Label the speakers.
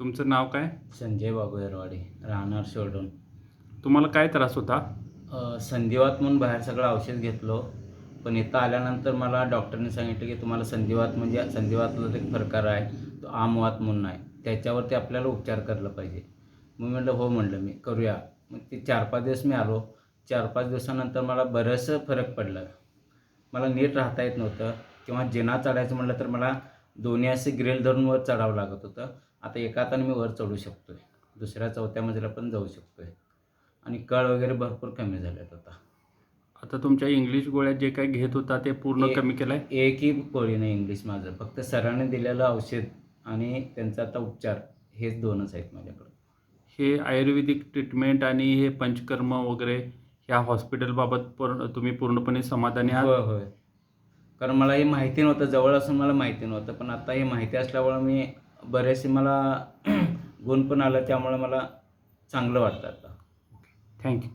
Speaker 1: तुमचं नाव काय?
Speaker 2: संजय बाबू येरवाडे राहणार शोल्डून
Speaker 1: तुम्हाला काय त्रास होता?
Speaker 2: संधिवात म्हणून बाहेर सगळं औषध घेतलो. पण इथं आल्यानंतर मला डॉक्टरने सांगितलं की तुम्हाला संधिवात म्हणजे संधिवातला एक प्रकार आहे. तो आमवात म्हणून आहे. त्याच्यावरती आपल्याला उपचार करायला पाहिजे. मग म्हटलं हो म्हटलं मी करूया. मग ते चार पाच दिवस मी आलो. चार पाच दिवसानंतर मला बरंचसं फरक पडलं. मला नीट राहता येत नव्हतं. किंवा जिना चढायचं म्हटलं तर मला दोन्ही असे ग्रिल धरून वर चढावं लागत होतं. आता एका हाताने मी वर चढू शकतो आहे दुसऱ्या चौथ्या मजला पण जाऊ शकतो आहे आणि कळ वगैरे भरपूर कमी झाल्यात आता.
Speaker 1: आता तुमच्या इंग्लिश गोळ्या जे काही घेत होता ते पूर्ण कमी केलं आहे
Speaker 2: एकही गोळी नाही इंग्लिश माझं. फक्त सरांनी दिलेलं औषध आणि त्यांचा आता उपचार. हेच दोनच आहेत माझ्याकडे.
Speaker 1: हे आयुर्वेदिक ट्रीटमेंट आणि हे पंचकर्म वगैरे ह्या हॉस्पिटलबाबत पूर्ण तुम्ही पूर्णपणे समाधानी आहात?
Speaker 2: होय होय. कारण मला हे माहिती नव्हतं जवळ असून मला माहिती नव्हतं. पण आता हे माहिती असल्यामुळं मी बरेचसे मला गुण पण आलं त्यामुळं मला चांगलं वाटतं आता.
Speaker 1: थँक्यू